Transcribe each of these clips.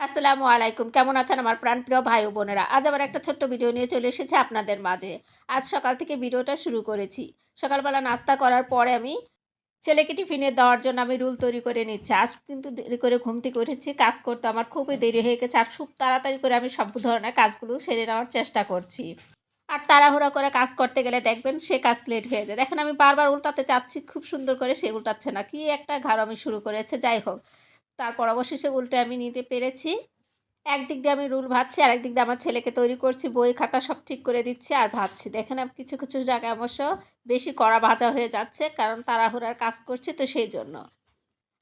আসসালামু আলাইকুম। কেমন আছেন আমার প্রাণপ্রিয় ভাই ও বোনেরা? আজ আবার একটা ছোট্ট ভিডিও নিয়ে চলে এসেছে আপনাদের মাঝে। আজ সকাল থেকে ভিডিওটা শুরু করেছি। সকালবেলা নাস্তা করার পরে আমি ছেলেকে টিফিনে দেওয়ার জন্য আমি রুল তৈরি করে নিচ্ছি। আজ কিন্তু দেরি করে ঘুম থেকে উঠেছি। কাজ করতে আমার খুবই দেরি হয়ে গেছে। আর খুব তাড়াতাড়ি করে আমি সব ধরনের কাজগুলো সেরে নেওয়ার চেষ্টা করছি। আর তাড়াহুড়া করে কাজ করতে গেলে দেখবেন সে কাজ লেট হয়ে যায়। দেখেন আমি বারবার উল্টাতে চাচ্ছি, খুব সুন্দর করে সে উল্টাচ্ছে না। কি একটা ঘর আমি শুরু করেছে। যাই হোক তারপর অবশেষে উল্টে আমি নিতে পেরেছি। একদিক দিয়ে আমি রুল ভাবছি আর একদিক দিয়ে আমার ছেলেকে তৈরি করছি, বই খাতা সব ঠিক করে দিচ্ছি আর ভাবছি, দেখেন কিছু কিছু জায়গায় অবশ্য বেশি কড়া ভাজা হয়ে যাচ্ছে, কারণ তাড়াহুড়ার কাজ করছি তো সেই জন্য।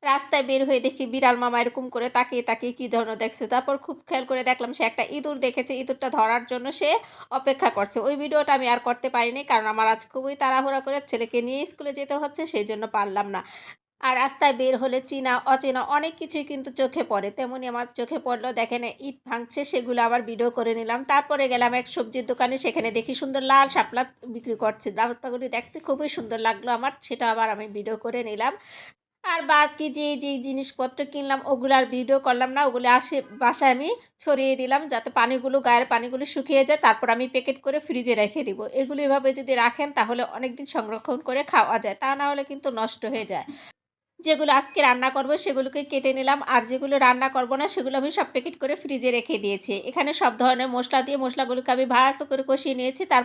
রাস্তায় বের হয়ে দেখি বিড়াল মামা এরকম করে তাকিয়ে তাকিয়ে কী ধরনের দেখছে। তারপর খুব খেয়াল করে দেখলাম সে একটা ইঁদুর দেখেছে, ইঁদুরটা ধরার জন্য সে অপেক্ষা করছে। ওই ভিডিওটা আমি আর করতে পারিনি, কারণ আমার আজ খুবই তাড়াহুড়া করে ছেলেকে নিয়ে স্কুলে যেতে হচ্ছে, সেই জন্য পারলাম না। আর রাস্তায় বের হলে চীনা, অচেনা অনেক কিছুই কিন্তু চোখে পড়ে। তেমনি আমার চোখে পড়ল দেখেন ইট ভাঙছে, সেগুলো আবার ভিডিও করে নিলাম। তারপরে গেলাম এক সবজির দোকানে, সেখানে দেখি সুন্দর লাল শাপলা বিক্রি করছে। দামটাগুলি দেখতে খুবই সুন্দর লাগল আমার, সেটা আবার আমি ভিডিও করে নিলাম। আর বাকি যে যে জিনিসপত্র কিনলাম, ওগুলো আর ভিডিও করলাম না, ওগুলো আসে, বাসায় আমি ছড়িয়ে দিলাম, যাতে পানিগুলো, গায়ের পানিগুলো শুকিয়ে যায়। তারপর আমি প্যাকেট করে ফ্রিজে রেখে দিব। এগুলো এভাবে যদি রাখেন, তাহলে অনেক দিন সংরক্ষণ করে খাওয়া যায়। তা না হলে কিন্তু নষ্ট হয়ে যায়। যেগুলো আজকে রান্না করব, সেগুলোকে কেটে নিলাম। আর যেগুলো রান্না করব না, সেগুলো আমি সব প্যাকেট করে ফ্রিজে রেখে দিয়েছি। এখানে সব ধরনের মশলা দিয়ে মশলাগুলোকে আমি ভালো করে কষিয়ে নিয়েছি। তার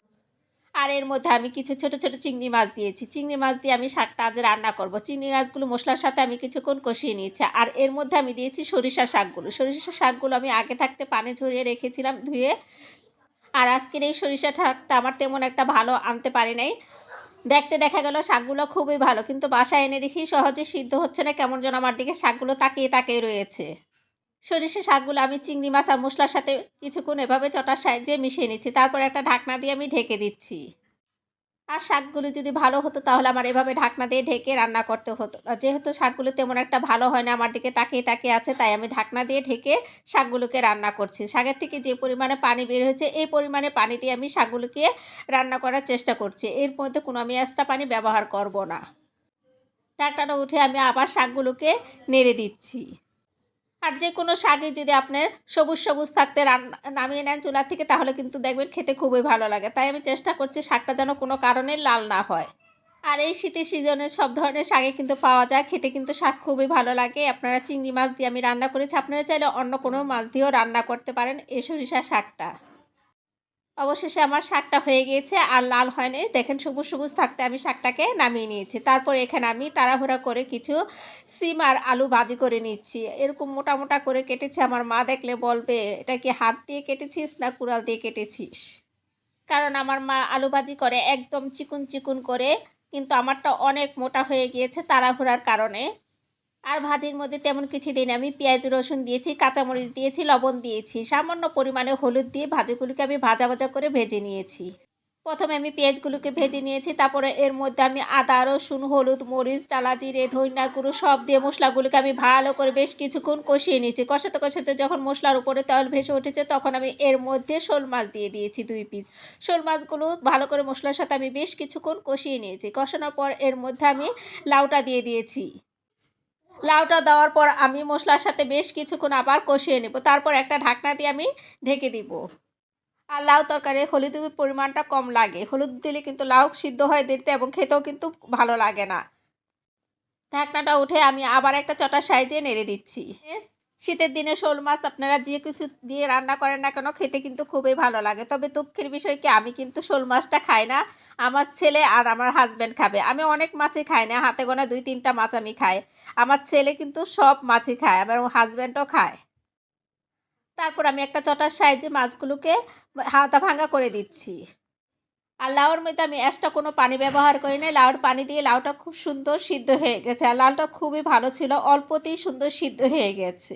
আর এর মধ্যে আমি কিছু ছোট ছোট চিংড়ি মাছ দিয়েছি। চিংড়ি মাছ দিয়ে আমি শাকটা আজ রান্না করব। চিংড়ি মাছগুলো মশলার সাথে আমি কিছুক্ষণ কষিয়ে নিয়েছি। আর এর মধ্যে আমি দিয়েছি সরিষা শাকগুলো। সরিষা শাকগুলো আমি আগে থাকতে পানে ঝরিয়ে রেখেছিলাম ধুয়ে। আর আজকের এই সরিষা শাকটা আমার তেমন একটা ভালো আনতে পারি নাই। দেখতে দেখা গেল শাকগুলো খুবই ভালো, কিন্তু বাসায় এনে দেখি সহজে সিদ্ধ হচ্ছে না, কেমন যেন আমার দিকে শাকগুলো তাকিয়ে তাকিয়ে রয়েছে। সরিষে শাকগুলো আমি চিংড়ি মাছ আর মশলার সাথে কিছুক্ষণ এভাবে চটার সাহায্যে মিশিয়ে নিচ্ছি, তারপর একটা ঢাকনা দিয়ে আমি ঢেকে দিচ্ছি। আর শাকগুলো যদি ভালো হতো তাহলে আমার এভাবে ঢাকনা দিয়ে ঢেকে রান্না করতে হতো। না যেহেতু শাকগুলো তেমন একটা ভালো হয় না, আমার দিকে তাকিয়ে তাকিয়ে আছে, তাই আমি ঢাকনা দিয়ে ঢেকে শাকগুলোকে রান্না করছি। শাকের থেকে যে পরিমাণে পানি বের হয়েছে, এই পরিমাণে পানি দিয়ে আমি শাকগুলোকে রান্না করার চেষ্টা করছি। এর মধ্যে কোনো আমি এক্সট্রা পানি ব্যবহার করব না। ঢাকনাটা উঠে আমি আবার শাকগুলোকে নেড়ে দিচ্ছি। আর যে কোনো শাকই যদি আপনার সবুজ সবুজ থাকতে নামিয়ে নেন চুলা থেকে, তাহলে কিন্তু দেখবেন খেতে খুবই ভালো লাগে। তাই আমি চেষ্টা করছি শাকটা যেন কোনো কারণে লাল না হয়। আর এই শীতের সিজনে সব ধরনের শাকে কিন্তু পাওয়া যায়। খেতে কিন্তু শাক খুবই ভালো লাগে। আপনারা চিংড়ি মাছ দিয়ে আমি রান্না করেছি। আপনারা চাইলে অন্য কোনো মাছ দিয়েও রান্না করতে পারেন এই সরিষা শাকটা। অবশেষে আমার শাকটা হয়ে গিয়েছে আর লাল হয়নি। দেখেন সবুজ সবুজ থাকতে আমি শাকটাকে নামিয়ে নিয়েছি। তারপর এখানে আমি তাড়াহুড়া করে কিছু সিম আর আলু ভাজি করে নিচ্ছি। এরকম মোটা মোটা করে কেটেছে আমার মা। দেখলে বলবে, এটা কি হাত দিয়ে কেটেছিস না কুড়াল দিয়ে কেটেছিস? কারণ আমার মা আলু ভাজি করে একদম চিকুন চিকুন করে, কিন্তু আমারটা অনেক মোটা হয়ে গিয়েছে তাড়াহুড়ার কারণে। আর ভাজির মধ্যে তেমন কিছু দিন আমি পেঁয়াজ, রসুন দিয়েছি, কাঁচামরিচ দিয়েছি, লবণ দিয়েছি। সামান্য পরিমাণে হলুদ দিয়ে ভাজিগুলিকে আমি ভাজা ভাজা করে ভেজে নিয়েছি। প্রথমে আমি পেঁয়াজগুলোকে ভেজে নিয়েছি, তারপরে এর মধ্যে আমি আদা, রসুন, হলুদ, মরিচ ডালা জিরে ধনিয়া গুঁড়ো সব দিয়ে মশলাগুলোকে আমি ভালো করে বেশ কিছুক্ষণ কষিয়ে নিয়েছি। কষাতে কষাতে যখন মশলার উপরে তেল ভেসে উঠেছে, তখন আমি এর মধ্যে শোল মাছ দিয়ে দিয়েছি দুই পিস। শোল মাছগুলো ভালো করে মশলার সাথে আমি বেশ কিছুক্ষণ কষিয়ে নিয়েছি। কষানোর পর এর মধ্যে আমি লাউটা দিয়ে দিয়েছি। লাউটা দেওয়ার পর আমি মশলার সাথে বেশ কিছুক্ষণ আবার কষিয়ে নেব। তারপর একটা ঢাকনা দিয়ে আমি ঢেকে দিব। আর লাউ তরকারি হলুদ পরিমাণটা কম লাগে। হলুদ দিলে কিন্তু লাউ সিদ্ধ হয় দিতে এবং খেতেও কিন্তু ভালো লাগে না। ঢাকনাটা উঠে আমি আবার একটা চটা সাইজে নেড়ে দিচ্ছি। শীতের দিনে শোল মাছ আপনারা যে কিছু দিয়ে রান্না করেন না কেন খেতে কিন্তু খুবই ভালো লাগে। তবে দুঃখের বিষয় কি, আমি কিন্তু শোল মাছটা খাই না। আমার ছেলে আর আমার হাজব্যান্ড খাবে। আমি অনেক মাছই খাই না, হাতে গোনা দুই তিনটা মাছ আমি খাই। আমার ছেলে কিন্তু সব মাছই খায়, আমার হাজব্যান্ডও খায়। তারপর আমি একটা চটার সাইজে মাছগুলোকে হাতা ভাঙা করে দিচ্ছি। আর লাউর মধ্যে আমি এক্সট্রা কোনো পানি ব্যবহার করি না লাউর পানি দিয়ে লাউটা খুব সুন্দর সিদ্ধ হয়ে গেছে। আর লালটা খুবই ভালো ছিল, অল্পতেই সুন্দর সিদ্ধ হয়ে গেছে।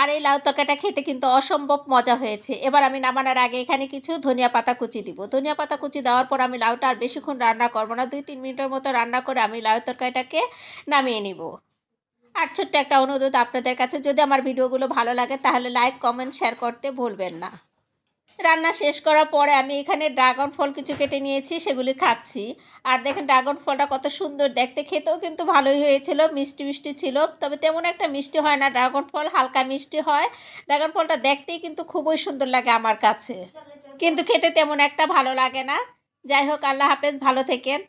আর এই লাউ তরকারিটা খেতে কিন্তু অসম্ভব মজা হয়েছে। এবার আমি নামানোর আগে এখানে কিছু ধনিয়া পাতা কুচি দিব। ধনিয়া পাতা কুচি দেওয়ার পর আমি লাউটা আর বেশিক্ষণ রান্না করব না। দুই তিন মিনিটের মতো রান্না করে আমি লাউ তরকারিটাকে নামিয়ে নিব। আর ছোট্ট একটা অনুরোধ আপনাদের কাছে, যদি আমার ভিডিওগুলো ভালো লাগে তাহলে লাইক, কমেন্ট, শেয়ার করতে ভুলবেন না। রান্না শেষ করার পরে আমি এখানে ড্রাগন ফল কিছু কেটে নিয়েছি, সেগুলি খাচ্ছি। আর দেখেন ড্রাগন ফলটা কত সুন্দর, দেখতে খেতেও কিন্তু ভালোই হয়েছিল, মিষ্টি মিষ্টি ছিল, তবে তেমন একটা মিষ্টি হয় না। ড্রাগন ফল হালকা মিষ্টি হয়। ড্রাগন ফলটা দেখতেই কিন্তু খুবই সুন্দর লাগে আমার কাছে। কিন্তু খেতে তেমন একটা ভালো লাগে না। যাই হোক, আল্লাহ হাফেজ, ভালো থেকেন।